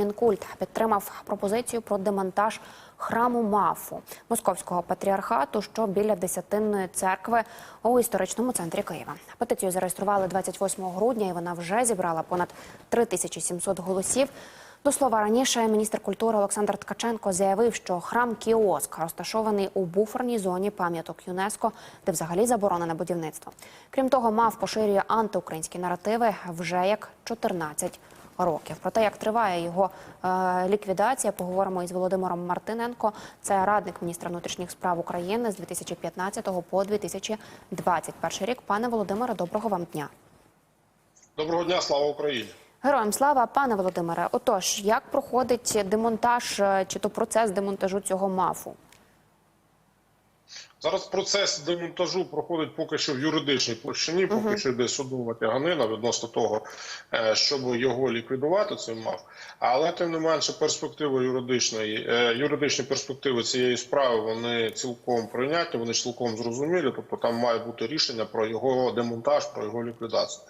Мінкульт підтримав пропозицію про демонтаж храму Мафу московського патріархату, що біля десятинної церкви у історичному центрі Києва. Петицію зареєстрували 28 грудня, і вона вже зібрала понад 3700 голосів. До слова, раніше міністр культури Олександр Ткаченко заявив, що храм Кіоск розташований у буферній зоні пам'яток ЮНЕСКО, де взагалі заборонене будівництво. Крім того, мав поширює антиукраїнські наративи вже як 14 років. Про те, як триває його е, ліквідація, поговоримо із Володимиром Мартиненко. Це радник міністра внутрішніх справ України з 2015 по 2021 рік. Пане Володимире, доброго вам дня. Доброго дня, слава Україні. Героям слава, пане Володимире. Отож, як проходить демонтаж е, чи то процес демонтажу цього мафу? Зараз процес демонтажу проходить поки що в юридичній площині, поки що йде судова тяганина відносно того, е, щоб його ліквідувати, цей мав. Але тим не менше, перспективи юридичної е, юридичні перспективи цієї справи вони цілком прийнятні, вони цілком зрозумілі. Тобто там має бути рішення про його демонтаж, про його ліквідацію.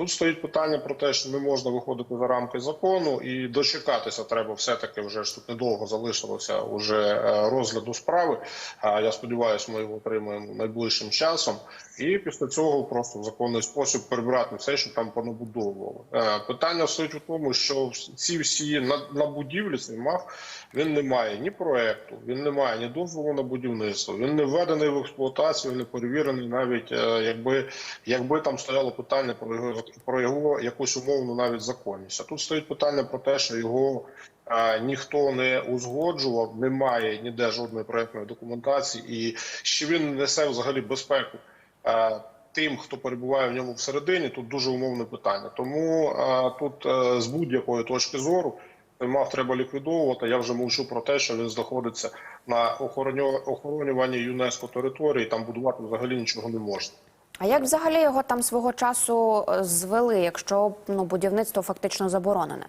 Тут стоїть питання про те, що не можна виходити за рамки закону, і дочекатися треба все-таки вже ж тут недовго залишилося уже е, розгляду справи. Я сподіваюся, ми його отримаємо найближчим часом. І після цього просто в законний спосіб прибрати все, що там понабудовували. Е, Питання стоїть у тому, що ці всі на, на будівлі мав він не має ні проекту, він не має ні дозволу на будівництво. Він не введений в експлуатацію, не перевірений, навіть е, якби якби там стояло питання про його про його якусь умовну навіть законність. А тут стоїть питання про те, що його е, ніхто не узгоджував, немає ніде жодної проектної документації, і що він несе взагалі безпеку. Е, Тим, хто перебуває в ньому всередині, тут дуже умовне питання. Тому е, тут е, з будь-якої точки зору мав треба ліквідовувати. Я вже мовчу про те, що він знаходиться на охороню- охоронюванні ЮНЕСКО території. Там будувати взагалі нічого не можна. А як взагалі його там свого часу звели, якщо ну будівництво фактично заборонене?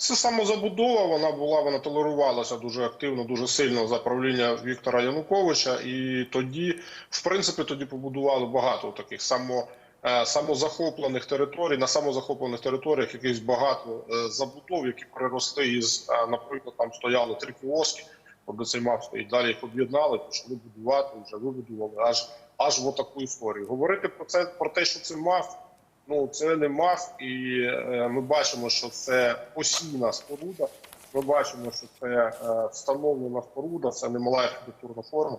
Це самозабудова. Вона була, вона толерувалася дуже активно, дуже сильно за правління Віктора Януковича. І тоді, в принципі, тоді побудували багато таких само. е, Самозахоплених територій на самозахоплених територіях якихось багато е, забудов, які приросли із, е, наприклад, там стояли три кіоски, де цей мав стоїть. Далі їх об'єднали, почали будувати, вже вибудували аж аж в таку історію. Говорити про це про те, що це мав, ну це не мав, і е, ми бачимо, що це постійна споруда. Ми бачимо, що це е, встановлена споруда, це немала архітектурна форма,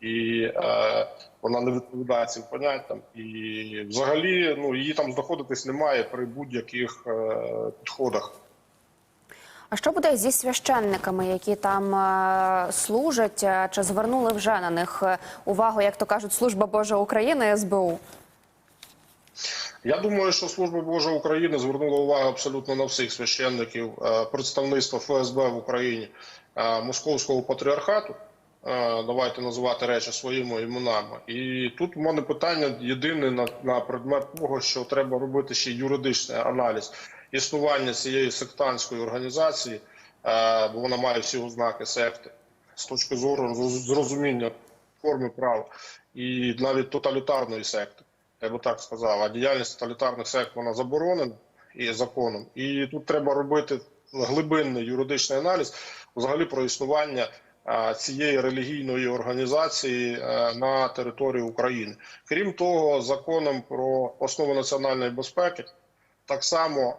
і е, вона не відповідає цим поняттям. І взагалі ну її там знаходитись немає при будь-яких е, підходах. А що буде зі священниками, які там е, служать? Е, Чи звернули вже на них е, увагу, як то кажуть, служба Божа України СБУ? Я думаю, що служба Божа України звернула увагу абсолютно на всіх священників е, представництва ФСБ в Україні е, московського патріархату. Е, Давайте називати речі своїми іменами. І тут в мене питання єдине на, на предмет того, що треба робити ще юридичний аналіз існування цієї сектантської організації, бо вона має всі ознаки секти з точки зору зрозуміння форми права і навіть тоталітарної секти я би так сказав. А діяльність тоталітарних сект вона заборонена і законом. І тут треба робити глибинний юридичний аналіз взагалі про існування цієї релігійної організації на території України. Крім того, законом про основи національної безпеки так само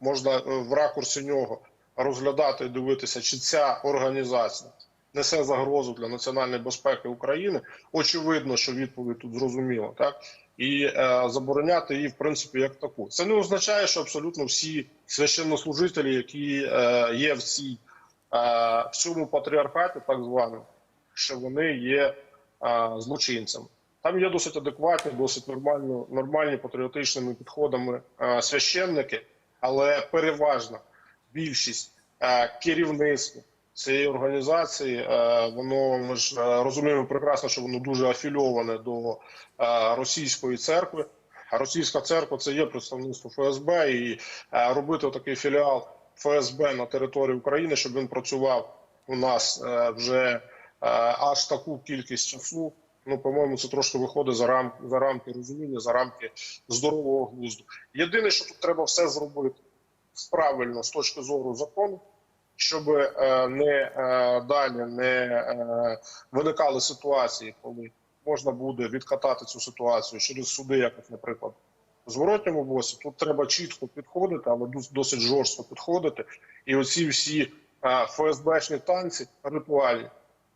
можна е, в ракурсі нього розглядати і дивитися, чи ця організація несе загрозу для національної безпеки України. Очевидно, що відповідь тут зрозуміла, так і е, забороняти її в принципі як таку. Це не означає, що абсолютно всі священнослужителі, які е, є в цій е, в цьому патріархаті, так званому, що вони є е, злочинцями. Там є досить адекватні, досить нормально, нормальні патріотичними підходами е, священники, але переважна більшість е, керівництва цієї організації, е, воно ми ж е, розуміємо прекрасно, що воно дуже афільоване до е, російської церкви. А російська церква це є представництво ФСБ, і робити такий філіал ФСБ на території України, щоб він працював у нас вже аж таку кількість часу. Ну, по-моєму, це трошки виходить за рамки за рамки розуміння, за рамки здорового глузду. Єдине, що тут треба все зробити правильно з точки зору закону, щоб е, не е, далі не е, виникали ситуації, коли можна буде відкатати цю ситуацію через суди, якось, наприклад, в зворотньому боці. Тут треба чітко підходити, але дос- досить жорстко підходити. І оці всі ФСБшні танці ритуальні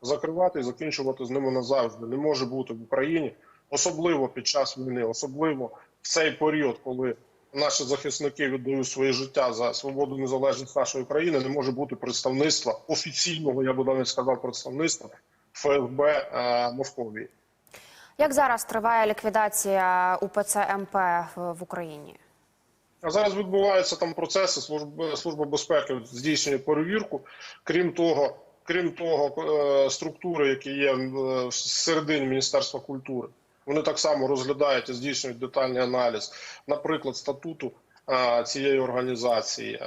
закривати і закінчувати з ними назавжди. Не може бути в Україні, особливо під час війни, особливо в цей період, коли наші захисники віддають своє життя за свободу і незалежність нашої країни, не може бути представництва офіційного, я би навіть сказав, представництва ФСБ е, Московії. Як зараз триває ліквідація УПЦ МП в, в Україні? А зараз відбуваються там процеси. Служба, служба безпеки здійснює перевірку. Крім того, крім того, е, структури, які є е, всередині Міністерства культури, вони так само розглядають і здійснюють детальний аналіз, наприклад, статуту цієї організації,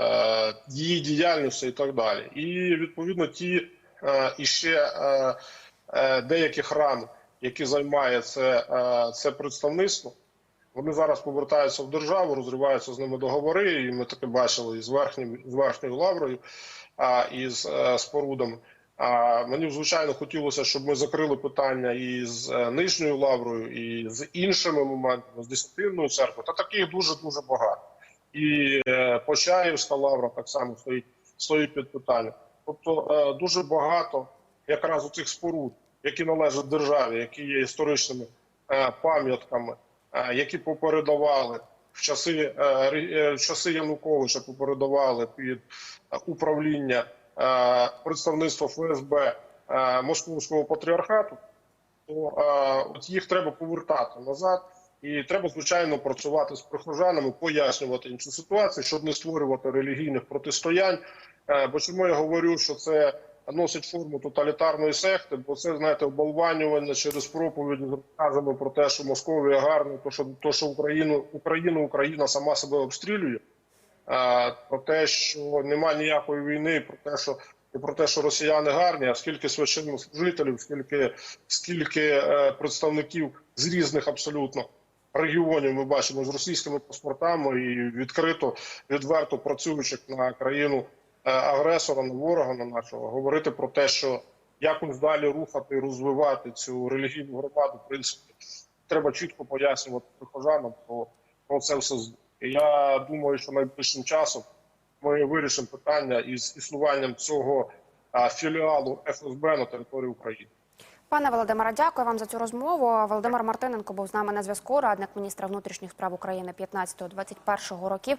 її діяльності і так далі. І відповідно ті е, іще е, деякі храми, які займає це, це представництво. Вони зараз повертаються в державу, розриваються з ними договори, і ми таке бачили і з верхнім з верхньою лаврою, а і з е, спорудами. Мені звичайно хотілося, щоб ми закрили питання і з е, нижньою лаврою, і з іншими моментами, з десятинною церквою. Та таких дуже дуже багато. І е, Почаївська лавра так само стоїть стоїть під питанням. Тобто е, дуже багато якраз у цих споруд, які належать державі, які є історичними пам'ятками які попередавали в часи, в часи Януковича, попередавали під управління е, представництва ФСБ е, Московського патріархату, то е, от їх треба повертати назад. І треба, звичайно, працювати з прихожанами, пояснювати цю ситуацію, щоб не створювати релігійних протистоянь. Бо чому я говорю, що це носить форму тоталітарної секти, бо це знаєте оболванювання через проповіді з розказами про те, що Московія гарна, то що то, що Україну Україну Україна сама себе обстрілює. Про те, що нема ніякої війни, про те, що і про те, що росіяни гарні, а скільки священнослужителів, скільки скільки е, представників з різних абсолютно регіонів ми бачимо з російськими паспортами і відкрито, відверто працюючих на країну е, агресора, на ворога на нашого, говорити про те, що якось далі рухати розвивати цю релігійну громаду, в принципі, треба чітко пояснювати прихожанам про, про це все. Я думаю, що найближчим часом ми вирішимо питання із існуванням цього філіалу ФСБ на території України. Пане Володимире, дякую вам за цю розмову. Володимир Мартиненко був з нами на зв'язку, радник міністра внутрішніх справ України 15-21 років.